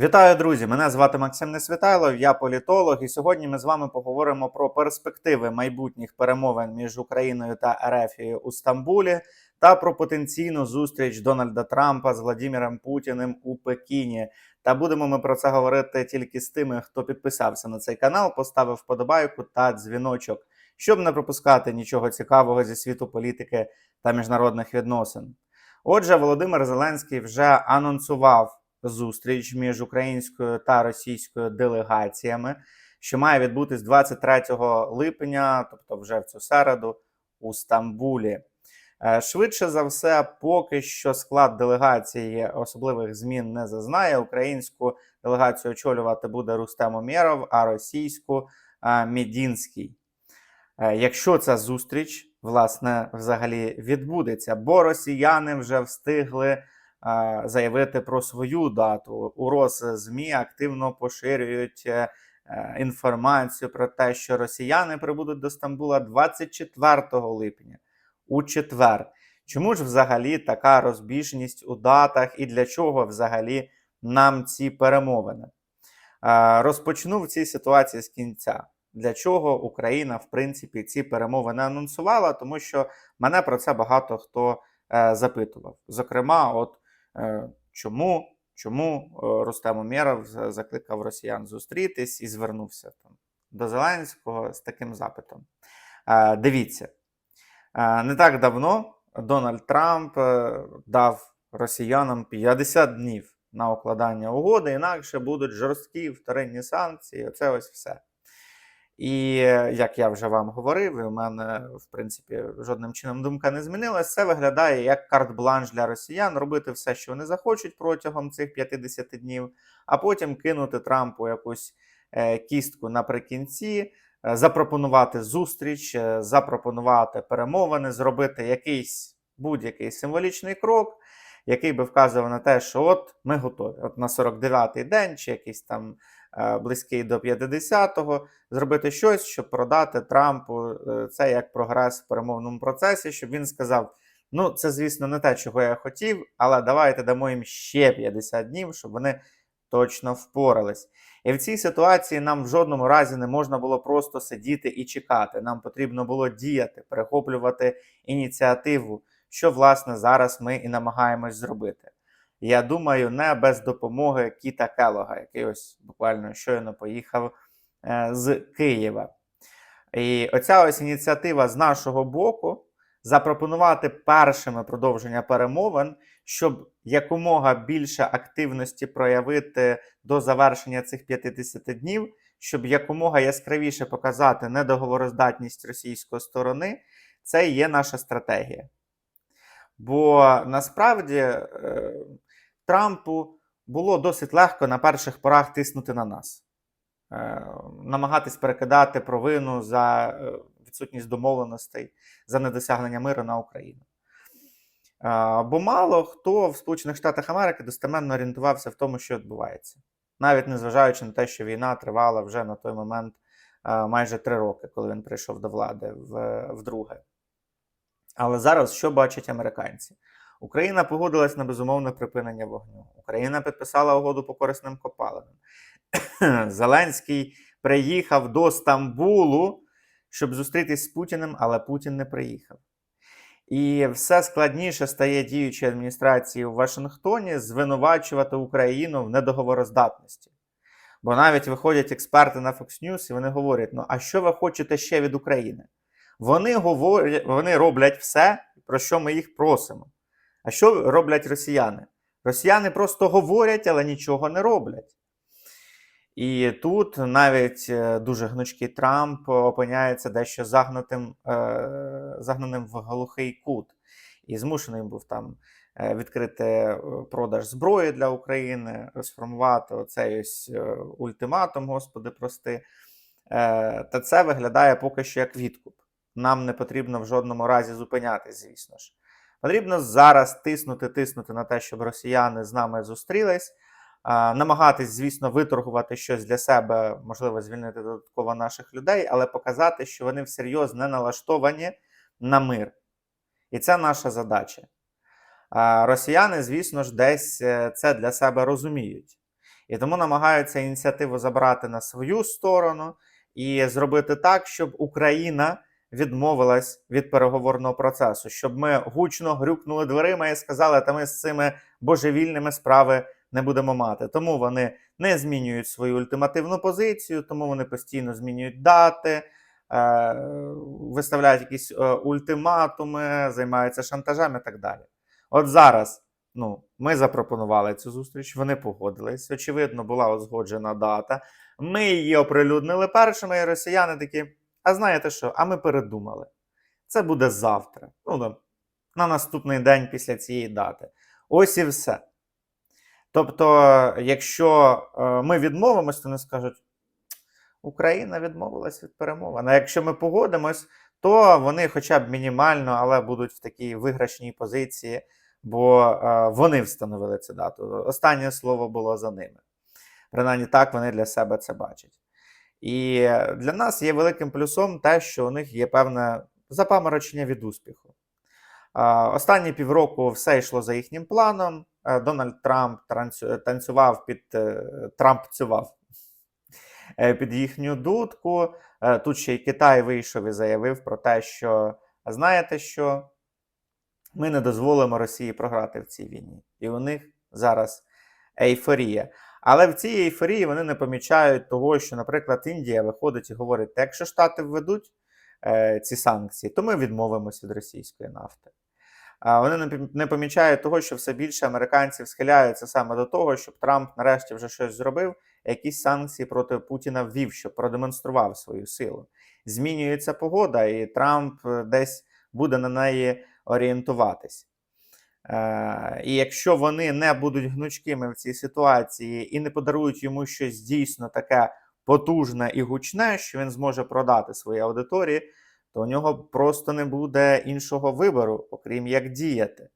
Вітаю, друзі! Мене звати Максим Несвітайлов, я політолог, і сьогодні ми з вами поговоримо про перспективи майбутніх перемовин між Україною та Ерефією у Стамбулі та про потенційну зустріч Дональда Трампа з Владіміром Путіним у Пекіні. Та будемо ми про це говорити тільки з тими, хто підписався на цей канал, поставив вподобайку та дзвіночок, щоб не пропускати нічого цікавого зі світу політики та міжнародних відносин. Отже, Володимир Зеленський вже анонсував зустріч між українською та російською делегаціями, що має відбутись 23 липня, тобто вже в цю середу, у Стамбулі. Е, Швидше за все, поки що склад делегації особливих змін не зазнає. Українську делегацію очолювати буде Рустем Умєров, а російську е, Мідінський. Е, Якщо ця зустріч, власне, взагалі відбудеться, бо росіяни вже встигли заявити про свою дату. У ЗМІ активно поширюють е, е, інформацію про те, що росіяни прибудуть до Стамбула 24 липня у четвер. Чому ж взагалі така розбіжність у датах і для чого взагалі нам ці перемовини? Е, Розпочну в цій ситуації з кінця. Для чого Україна, в принципі, ці перемовини анонсувала, тому що мене про це багато хто е, запитував. Зокрема, от е, чому, чому е, Рустем Умєров закликав росіян зустрітись і звернувся там до Зеленського з таким запитом. Е, дивіться, е, не так давно Дональд Трамп е, дав росіянам 50 днів на укладання угоди, інакше будуть жорсткі вторинні санкції. Оце ось все. І як я вже вам говорив, і у мене в принципі жодним чином думка не змінилась. Це виглядає як карт-бланш для росіян робити все, що вони захочуть протягом цих 50 днів, а потім кинути Трампу якусь е, кістку наприкінці, е, запропонувати зустріч, е, запропонувати перемовини, зробити якийсь будь-який символічний крок, який би вказував на те, що от ми готові. От на 49-й день чи якийсь там близький до 50-го, зробити щось, щоб продати Трампу е, це як прогрес в перемовному процесі, щоб він сказав: ну, це, звісно, не те, чого я хотів, але давайте дамо їм ще 50 днів, щоб вони точно впорались. І в цій ситуації нам в жодному разі не можна було просто сидіти і чекати. Нам потрібно було діяти, перехоплювати ініціативу, що власне зараз ми і намагаємось зробити. Я думаю, не без допомоги Кіта Келога, який ось буквально щойно поїхав е, з Києва. І оця ось ініціатива з нашого боку запропонувати першими продовження перемовин, щоб якомога більше активності проявити до завершення цих 50 днів, щоб якомога яскравіше показати недоговороздатність російської сторони, це є наша стратегія. Бо насправді е, Трампу було досить легко на перших порах тиснути на нас, е, намагатись перекидати провину за е, відсутність домовленостей за недосягнення миру на Україну. Е, Бо мало хто в Сполучених Штатах Америки достеменно орієнтувався в тому, що відбувається, навіть незважаючи на те, що війна тривала вже на той момент майже три роки, коли він прийшов до влади вдруге. Але зараз що бачать американці? Україна погодилась на безумовне припинення вогню. Україна підписала угоду по корисним копалинам. Зеленський приїхав до Стамбулу, щоб зустрітись з Путіним, але Путін не приїхав. І все складніше стає діючій адміністрації у Вашингтоні звинувачувати Україну в недоговороздатності. Бо навіть виходять експерти на Fox News і вони говорять: ну а що ви хочете ще від України? Вони говорять, вони роблять все, про що ми їх просимо. А що роблять росіяни? Росіяни просто говорять, але нічого не роблять. І тут навіть е, дуже гнучкий Трамп опиняється дещо загнутим, е, загнаним в глухий кут. І змушений був там е, відкрити продаж зброї для України, сформувати оцей ось ультиматум, Господи, прости. Та це виглядає поки що як відкуп. Нам не потрібно в жодному разі зупинятись, звісно ж. Потрібно зараз тиснути, тиснути на те, щоб росіяни з нами зустрілись, намагатись, звісно, виторгувати щось для себе, можливо, звільнити додатково наших людей, але показати, що вони всерйоз не налаштовані на мир. І це наша задача. Росіяни, звісно ж, десь е, це для себе розуміють. І тому намагаються ініціативу забрати на свою сторону і зробити так, щоб Україна відмовилась від переговорного процесу, щоб ми гучно грюкнули дверима і сказали, та ми з цими божевільними справи не будемо мати. Тому вони не змінюють свою ультимативну позицію, тому вони постійно змінюють дати, е, виставляють якісь е, ультиматуми, займаються шантажем і так далі. От зараз ну, ми запропонували цю зустріч, вони погодились. Очевидно, була узгоджена дата. Ми її оприлюднили першими, і росіяни такі. А знаєте що? А ми передумали. Це буде завтра. Ну, там, на наступний день після цієї дати. Ось і все. Тобто, якщо е, ми відмовимось, то вони скажуть, Україна відмовилась від перемовин. А якщо ми погодимось, то вони хоча б мінімально, але будуть в такій виграшній позиції, бо е, вони встановили цю дату. Останнє слово було за ними. Принаймні так вони для себе це бачать. І для нас є великим плюсом те, що у них є певне запаморочення від успіху. Останні півроку все йшло за їхнім планом. Е, Дональд Трамп танцював під е, Трампцював е, під їхню дудку. Е, Тут ще й Китай вийшов і заявив про те, що знаєте що? Ми не дозволимо Росії програти в цій війні. І у них зараз ейфорія. Але в цій ейфорії вони не помічають того, що, наприклад, Індія виходить і говорить: «Та якщо Штати введуть е, ці санкції, то ми відмовимося від російської нафти. А вони не помічають того, що все більше американців схиляються саме до того, щоб Трамп нарешті вже щось зробив, якісь санкції проти Путіна ввів, щоб продемонстрував свою силу. Змінюється погода, і Трамп е, десь буде на неї орієнтуватись. Е, І якщо вони не будуть гнучкими в цій ситуації і не подарують йому щось дійсно таке потужне і гучне, що він зможе продати своїй аудиторії, то у нього просто не буде іншого вибору, окрім як діяти.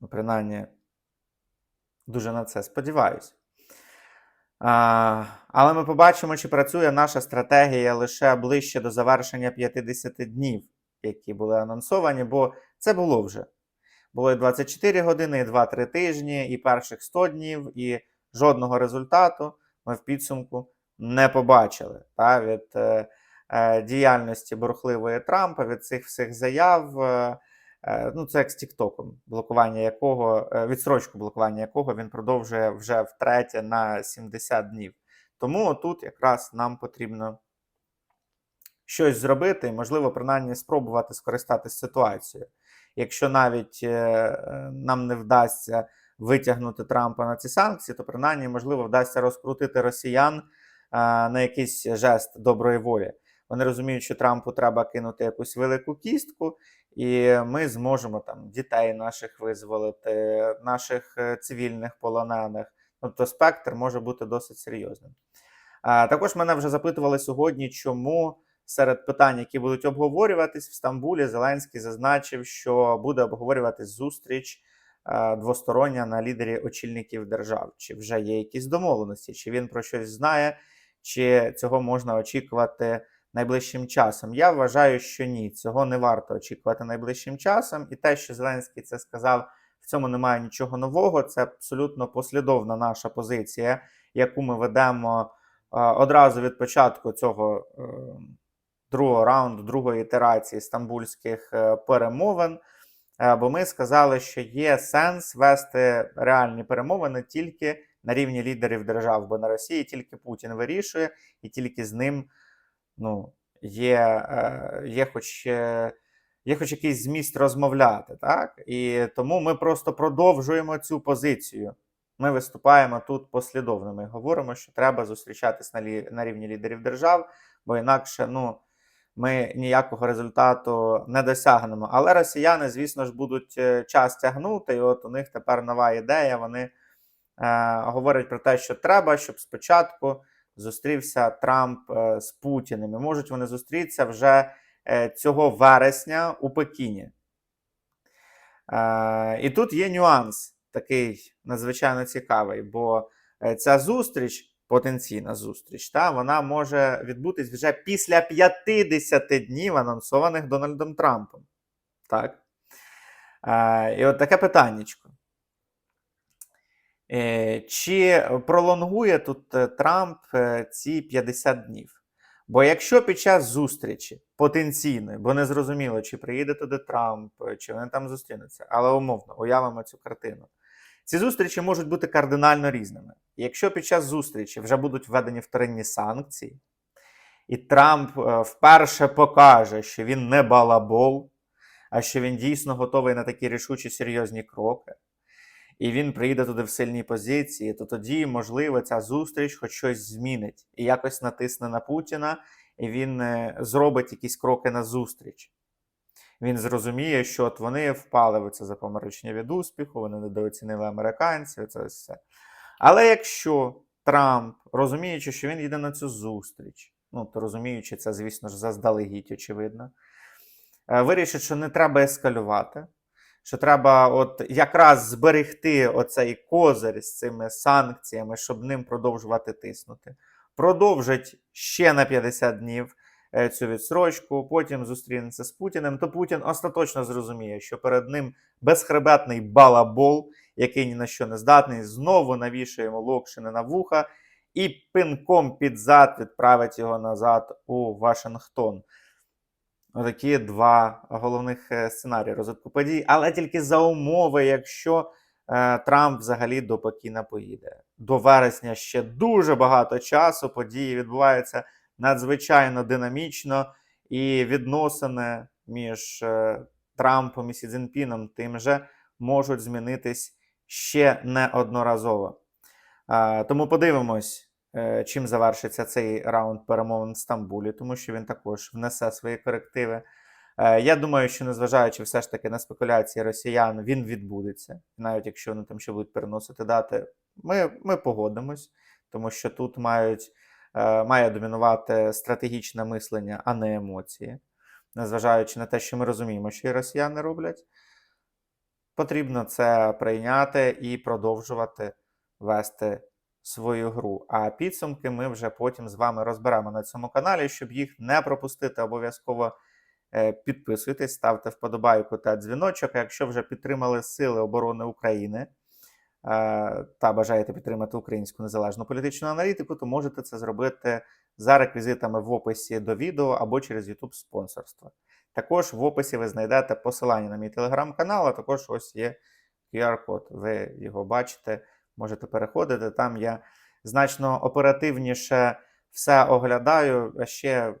Ну, принаймні, дуже на це сподіваюся. А, але ми побачимо, чи працює наша стратегія лише ближче до завершення 50 днів, які були анонсовані, бо це було вже. Було 24 години, і 2-3 тижні, і перших 100 днів, і жодного результату ми в підсумку не побачили та, від е, е, діяльності бурхливої Трампа, від цих всіх заяв. Е, е, ну, це як з Тіктоком, блокування якого, е, відсрочку блокування якого він продовжує вже втретє на 70 днів. Тому тут якраз нам потрібно щось зробити і, можливо, принаймні спробувати скористатися ситуацією. Якщо навіть е, нам не вдасться витягнути Трампа на ці санкції, то принаймні, можливо, вдасться розкрутити росіян е, на якийсь жест доброї волі. Вони розуміють, що Трампу треба кинути якусь велику кістку, і ми зможемо там дітей наших визволити, наших е, цивільних полонених. Тобто спектр може бути досить серйозним. Також мене вже запитували сьогодні, чому серед питань, які будуть обговорюватись в Стамбулі, Зеленський зазначив, що буде обговорюватись зустріч е, двостороння на лідері очільників держав. Чи вже є якісь домовленості, чи він про щось знає, чи цього можна очікувати найближчим часом. Я вважаю, що ні, цього не варто очікувати найближчим часом. І те, що Зеленський це сказав, в цьому немає нічого нового. Це абсолютно послідовна наша позиція, яку ми ведемо е, одразу від початку цього. Другого раунду, другої ітерації стамбульських е, перемовин, Е, бо ми сказали, що є сенс вести реальні перемовини тільки на рівні лідерів держав, бо на Росії тільки Путін вирішує, і тільки з ним ну, є, е, є, хоч, є хоч якийсь зміст розмовляти. Так? І тому ми просто продовжуємо цю позицію. Ми виступаємо тут послідовно. Ми говоримо, що треба зустрічатись на, лі, на рівні лідерів держав, бо інакше, ну ми ніякого результату не досягнемо. Але росіяни, звісно ж, будуть е, час тягнути, і от у них тепер нова ідея. Вони е, говорять про те, що треба, щоб спочатку зустрівся Трамп е, з Путіним. І можуть вони зустрітися вже е, цього вересня у Пекіні. Е, і тут є нюанс такий надзвичайно цікавий, бо е, ця зустріч потенційна зустріч, та вона може відбутись вже після 50 днів, анонсованих Дональдом Трампом. Так? Е, і от таке питаннячко. Е, Чи пролонгує тут е, Трамп е, ці 50 днів? Бо якщо під час зустрічі потенційної, бо не зрозуміло, чи приїде туди Трамп, е, чи вони там зустрінуться, але умовно уявимо цю картину. Ці зустрічі можуть бути кардинально різними. Якщо під час зустрічі вже будуть введені вторинні санкції, і Трамп е, вперше покаже, що він не балабол, а що він дійсно готовий на такі рішучі серйозні кроки, і він приїде туди в сильній позиції, то тоді, можливо, ця зустріч хоч щось змінить і якось натисне на Путіна, і він е, зробить якісь кроки на зустріч. Він зрозуміє, що от вони впали в це запоморочення від успіху, вони недооцінили американців, це все. Але якщо Трамп, розуміючи, що він йде на цю зустріч, ну то розуміючи це, звісно ж, заздалегідь, очевидно, е, вирішить, що не треба ескалювати, що треба от якраз зберегти оцей козир з цими санкціями, щоб ним продовжувати тиснути. Продовжить ще на 50 днів цю відсрочку, потім зустрінеться з Путіним, то Путін остаточно зрозуміє, що перед ним безхребетний балабол, який ні на що не здатний, знову навішує йому локшини на вуха і пинком під зад відправить його назад у Вашингтон. Отакі два головних е, сценарії розвитку подій, але тільки за умови, якщо е, Трамп взагалі до Пекіна поїде. До вересня ще дуже багато часу. Події відбуваються надзвичайно динамічно, і відносини між е, Трампом і Сі Цзіньпіном тим же можуть змінитись ще неодноразово. Тому подивимось, е, чим завершиться цей раунд перемовин в Стамбулі, тому що він також внесе свої корективи. Е, Я думаю, що незважаючи все ж таки на спекуляції росіян, він відбудеться, навіть якщо вони там ще будуть переносити дати. Ми, ми погодимось, тому що тут мають, має домінувати стратегічне мислення, а не емоції. Незважаючи на те, що ми розуміємо, що і росіяни роблять, потрібно це прийняти і продовжувати вести свою гру. А підсумки ми вже потім з вами розберемо на цьому каналі, щоб їх не пропустити, обов'язково е, підписуйтесь, ставте вподобайку та дзвіночок. Якщо вже підтримали Сили оборони України е, та бажаєте підтримати українську незалежну політичну аналітику, то можете це зробити за реквізитами в описі до відео або через YouTube спонсорство. Також в описі ви знайдете посилання на мій телеграм-канал, а також ось є QR-код. Ви його бачите, можете переходити. Там я значно оперативніше все оглядаю, а ще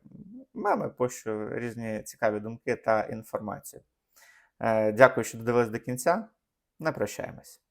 меми пощу різні цікаві думки та інформацію. Е, Дякую, що додивились до кінця. Не прощаємось.